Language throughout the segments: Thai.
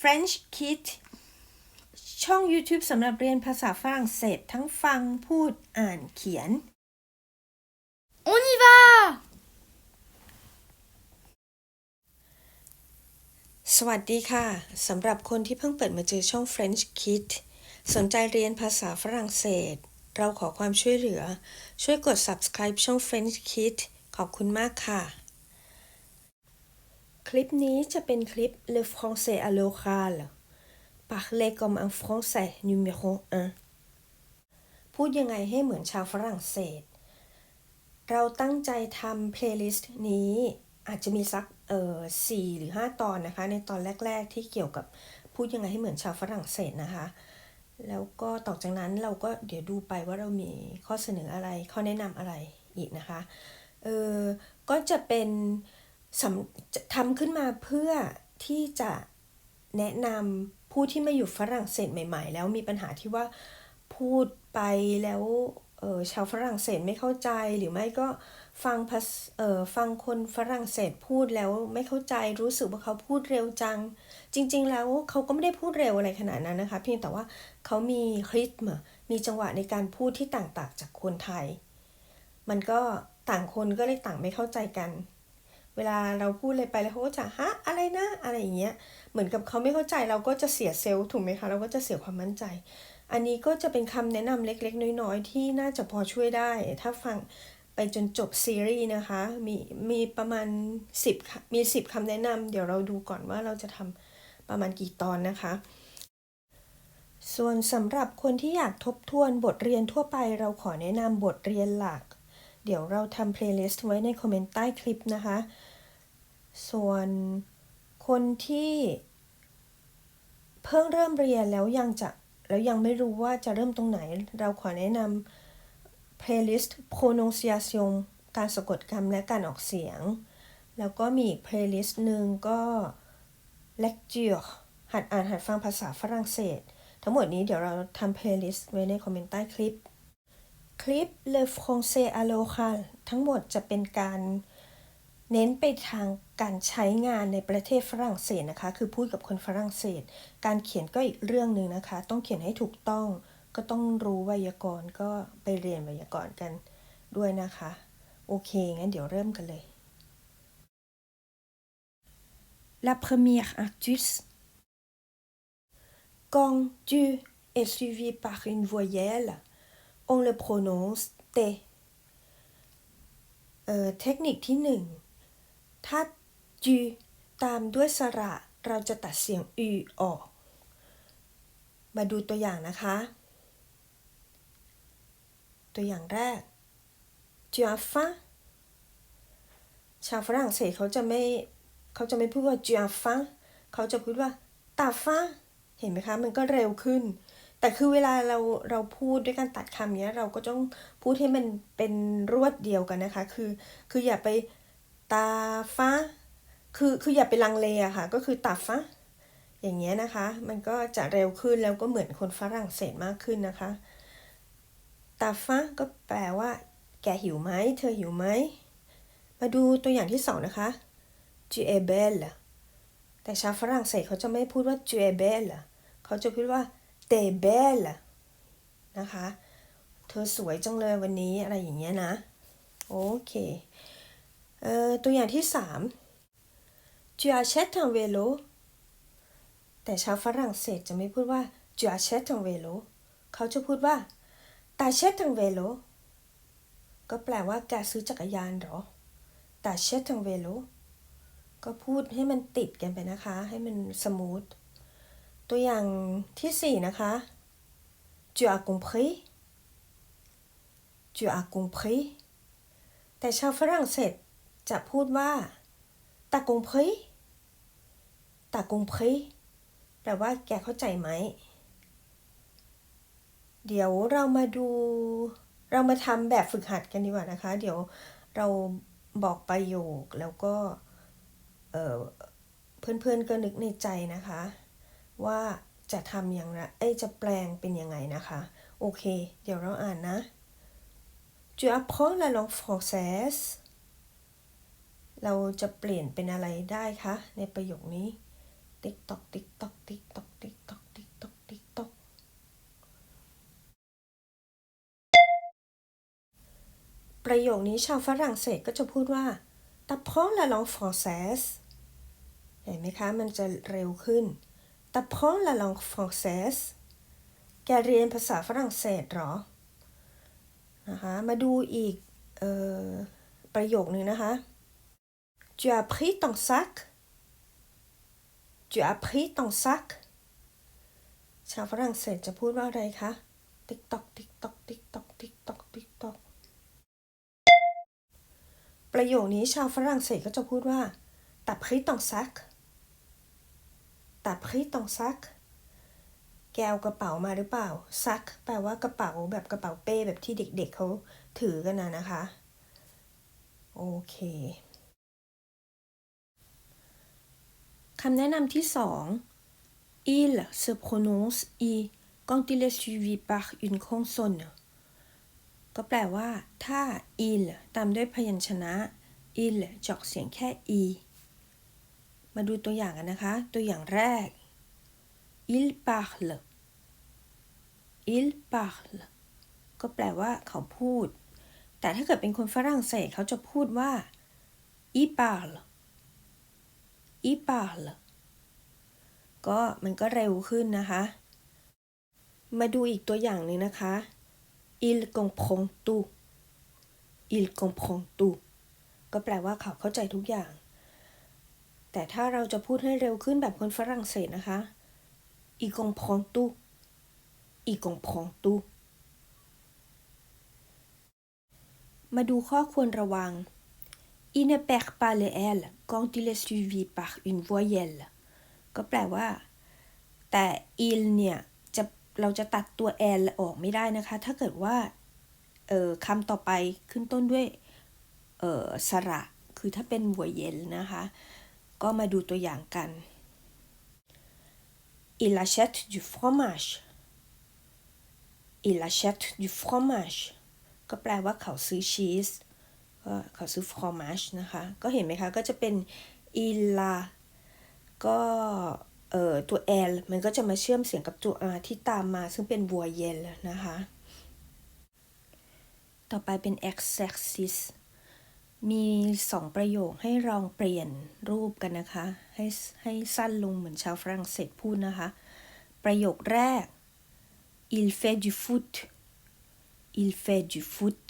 French Kid ช่อง YouTube สำหรับเรียนภาษาฝรั่งเศสทั้งฟังพูดอ่านเขียน On y va สวัสดีค่ะ สำหรับคนที่เพิ่งเปิดมาเจอช่อง French Kid สนใจเรียนภาษาฝรั่งเศส เราขอความช่วยเหลือ ช่วยกด subscribe ช่อง French Kid ขอบคุณมากค่ะ คลิปนี้จะเป็นคลิป Le français à l'oral parler comme un français numéro 1พูดยังไงให้เหมือนชาวฝรั่งเศส เราตั้งใจทำเพลย์ลิสต์นี้อาจจะมีสักเอ่อสี่หรือ5ตอนนะคะ ในตอนแรก ๆ ที่เกี่ยวกับพูดยังไงให้เหมือนชาวฝรั่งเศสนะคะ แล้วก็ต่อจากนั้นเราก็เดี๋ยวดูไปว่าเรามีข้อเสนออะไร ข้อแนะนำอะไรอีกนะคะ เออก็จะเป็น ทำขึ้นมาเพื่อที่จะแนะนำผู้ที่มาอยู่ฝรั่งเศสใหม่ ๆ แล้วมีปัญหาที่ว่าพูดไปแล้วเออชาวฝรั่งเศสไม่เข้าใจหรือไม่ก็ฟังภาษเออฟังคนฝรั่งเศสพูดแล้วไม่เข้าใจรู้สึกว่าเขาพูดเร็วจัง จริง ๆ แล้วเขาก็ไม่ได้พูดเร็วอะไรขนาดนั้นนะคะ เพียงแต่ว่าเขามีคริสมมีจังหวะในการพูดที่ต่างๆจากคนไทย มันก็ต่างคนก็เลยต่างไม่เข้าใจกัน เวลาเราพูดอะไรไปแล้วเขาก็จะฮะอะไรนะอะไรอย่างเงี้ยเหมือนกับเขาไม่เข้าใจเราก็จะเสียเซลล์ถูกไหมคะเราก็จะเสียความมั่นใจ อันนี้ก็จะเป็นคำแนะนำเล็กๆ น้อยๆ ที่น่าจะพอช่วยได้ ถ้าฟังไปจนจบซีรีส์นะคะมีมีประมาณ 10 มี 10คำแนะนำเดี๋ยวเราดูก่อนว่าเราจะทำประมาณกี่ตอนนะคะ ส่วนสำหรับคนที่อยากทบทวนบทเรียนทั่วไปเราขอแนะนำบทเรียนหลัก เดี๋ยวเราทำเพลย์ลิสต์ไว้ในคอมเมนต์ใต้คลิปนะคะ ส่วนคนที่ เพิ่งเริ่มเรียนแล้วยังจะแล้วยังไม่รู้ว่าจะเริ่มตรงไหน เราขอแนะนำ playlist pronunciation การสะกดคำและการออกเสียง แล้วก็มีอีก playlist หนึ่งก็ lecture หัดอ่านหัดฟังภาษาฝรั่งเศส ทั้งหมดนี้เดี๋ยวเราทำ playlist ไว้ในคอมเมนต์ใต้คลิป คลิป Le français à l'oral ทั้งหมดจะเป็นการ เน้นไปทางการใช้งานในประเทศฝรั่งเศสนะคะ คือพูดกับคนฝรั่งเศส การเขียนก็อีกเรื่องหนึ่งนะคะ ต้องเขียนให้ถูกต้อง ก็ต้องรู้ไวยากรณ์ก็ไปเรียนไวยากรณ์กันด้วยนะคะ โอเค งั้นเดี๋ยวเริ่มกันเลย La première astuce quand tu est suivi par une voyelle on le prononce T เอ่อเทคนิคที่หนึ่ง ถ้า G ตามด้วยสระเราจะตัดเสียง U ออก มาดูตัวอย่างนะคะ ตัวอย่างแรก tu as faim ชาวฝรั่งเศสเขาจะไม่เขาจะไม่พูดว่า tu as faim เขาจะพูดว่า ta faim เห็นไหมคะ มันก็เร็วขึ้น แต่คือเวลาเราเราพูดด้วยการตัดคำเนี้ย เราก็ต้องพูดให้มันเป็นรวดเดียวกันนะคะ คือ คืออย่าไป ตาฟ้าคือคืออย่าไปลังเลอะค่ะ ก็คือตาฟ้าอย่างเงี้ยนะคะ มันก็จะเร็วขึ้นแล้วก็เหมือนคนฝรั่งเศสมากขึ้นนะคะตาฟ้าก็แปลว่า แกหิวไหมเธอหิวไหมมาดูตัวอย่างที่สองนะคะ tu es belle แต่ชาวฝรั่งเศสเขาจะไม่พูดว่า tu es belle เขาจะพูดว่า t es belle นะคะ เธอสวยจังเลยวันนี้อะไรอย่างเงี้ยนะ โอเค ตัวอย่างที่สาม tu achètes un vélo แต่ชาวฝรั่งเศสจะไม่พูดว่า tu achètes un vélo เขาจะพูดว่า t'achètes un vélo ก็แปลว่าแกซื้อจักรยานหรอ t'achètes un vélo ก็พูดให้มันติดกันไปนะคะ ให้มันสมูท ตัวอย่างที่สี่นะคะ tu as compris tu as compris แต่ชาวฝรั่งเศส จะพูดว่า t'as compris t'as compris แปลว่าแกเข้าใจไหม เดี๋ยวเรามาดู เรามาทำแบบฝึกหัดกันดีกว่านะคะ เดี๋ยวเราบอกประโยคแล้วก็เออเพื่อนๆก็นึกในใจนะคะ ว่าจะทำอย่างไรเอ้จะแปลงเป็นยังไงนะคะ โอเค เดี๋ยวเราอ่านนะ Tu apprends la langue française เราจะเปลี่ยนเป็นอะไรได้คะ ในประโยคนี้ ติ๊กตอกติ๊กตอกติ๊กตอกติ๊กตอกติ๊กตอกติ๊กตอกประโยคนี้ชาวฝรั่งเศสก็จะพูดว่า t'apprends la langue française เห็นไหมคะ มันจะเร็วขึ้น t'apprends la langue française แกเรียนภาษาฝรั่งเศสหรอ นะคะ มาดูอีกออประโยคนึงนะคะ tu as pris ton sac tu as pris ton sac ชาวฝรั่งเศสจะพูดว่าอะไรคะ ติ๊กตอก ติ๊กตอก ติ๊กตอก ติ๊กตอก ติ๊กตอก ประโยคนี้ชาวฝรั่งเศสก็จะพูดว่า t'as pris ton sac t'as pris ton sac แกเอากระเป๋ามาหรือเปล่า ซัก แปลว่ากระเป๋าแบบกระเป๋าเป้แบบที่เด็กๆเขาถือกันนะนะคะ โอเค คำแนะนำที่สอง il se prononce i quand il est suivi par une consonne ก็แปลว่าถ้า il ตามด้วยพยัญชนะ il จออกเสียงแค่ i มาดูตัวอย่างกันนะคะ ตัวอย่างแรก il parle il parle ก็แปลว่าเขาพูด แต่ถ้าเกิดเป็นคนฝรั่งเศสเขาจะพูดว่า il parle il parle ก็มันก็เร็วขึ้นนะคะ มาดูอีกตัวอย่างหนึ่งนะคะ il comprend tout il comprend tout ก็แปลว่าเขาเข้าใจทุกอย่าง แต่ถ้าเราจะพูดให้เร็วขึ้นแบบคนฝรั่งเศสนะคะ il comprend tout il comprend tout มาดูข้อควรระวัง il ne perd pas le L quand il est suivi par une voyelle ก็แปลว่า แต่ il เนี่ยจะเราจะตัดตัว L ออกไม่ได้นะคะ ถ้าเกิดว่าเออคำต่อไปขึ้นต้นด้วยเออสระ คือถ้าเป็น voyelle นะคะ ก็มาดูตัวอย่างกัน il achète du fromage il achète du fromage ก็แปลว่าเขาซื้อชีส ก็เขาซื้อ fromage นะคะ ก็เห็นไหมคะ ก็จะเป็น il a ก็เอ่อตัว l มันก็จะมาเชื่อมเสียงกับตัว r ที่ตามมา ซึ่งเป็น voyelle นะคะ ต่อไปเป็น exercice มีสองประโยคให้ลองเปลี่ยนรูปกันนะคะ ให้ให้สั้นลงเหมือนชาวฝรั่งเศสพูดนะคะ ประโยคแรก il fait du foot il fait du foot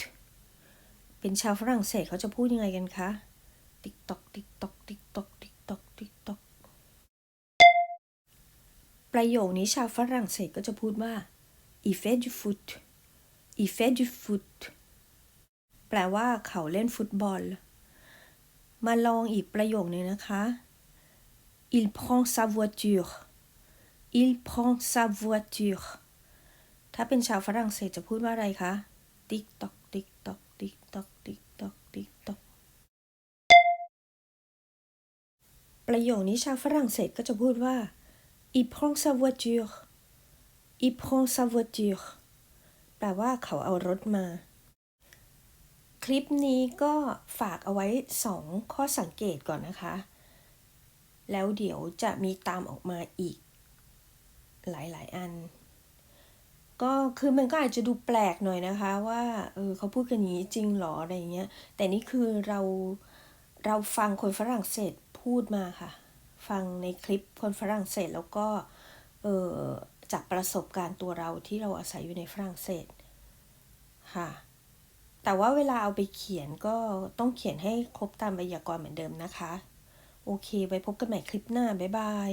เป็นชาวฝรั่งเศสเขาจะพูดยังไงกันคะ ติ๊กตอก ติ๊กตอก ติ๊กตอก ติ๊กตอก ติ๊กตอก ประโยคนี้ชาวฝรั่งเศสก็จะพูดว่า il fait du foot il fait du foot แปลว่าเขาเล่นฟุตบอล มาลองอีกประโยคนึงนะคะ il prend sa voiture il prend sa voiture ถ้าเป็นชาวฝรั่งเศสจะพูดว่าอะไรคะ ติ๊กตอกติ๊กตอก ติ๊กตอกติ๊กตอกติ๊กตอกประโยคนี้ชาวฝรั่งเศสก็จะพูดว่า il prend sa voiture il prend sa voiture แปลว่าเขาเอารถมา คลิปนี้ก็ฝากเอาไว้ 2 ข้อสังเกตก่อนนะคะ แล้วเดี๋ยวจะมีตามออกมาอีก หลาย ๆ อัน ก็คือมันก็อาจจะดูแปลกหน่อยนะคะ ว่าเออเขาพูดกันอย่างนี้จริงหรออะไรเงี้ย แต่นี่คือเราเราฟังคนฝรั่งเศสพูดมาค่ะ ฟังในคลิปคนฝรั่งเศสแล้วก็เออจากประสบการณ์ตัวเราที่เราอาศัยอยู่ในฝรั่งเศสค่ะ แต่ว่าเวลาเอาไปเขียนก็ต้องเขียนให้ครบตามไวยากรณ์เหมือนเดิมนะคะ โอเค ไว้พบกันใหม่คลิปหน้า บ๊ายบาย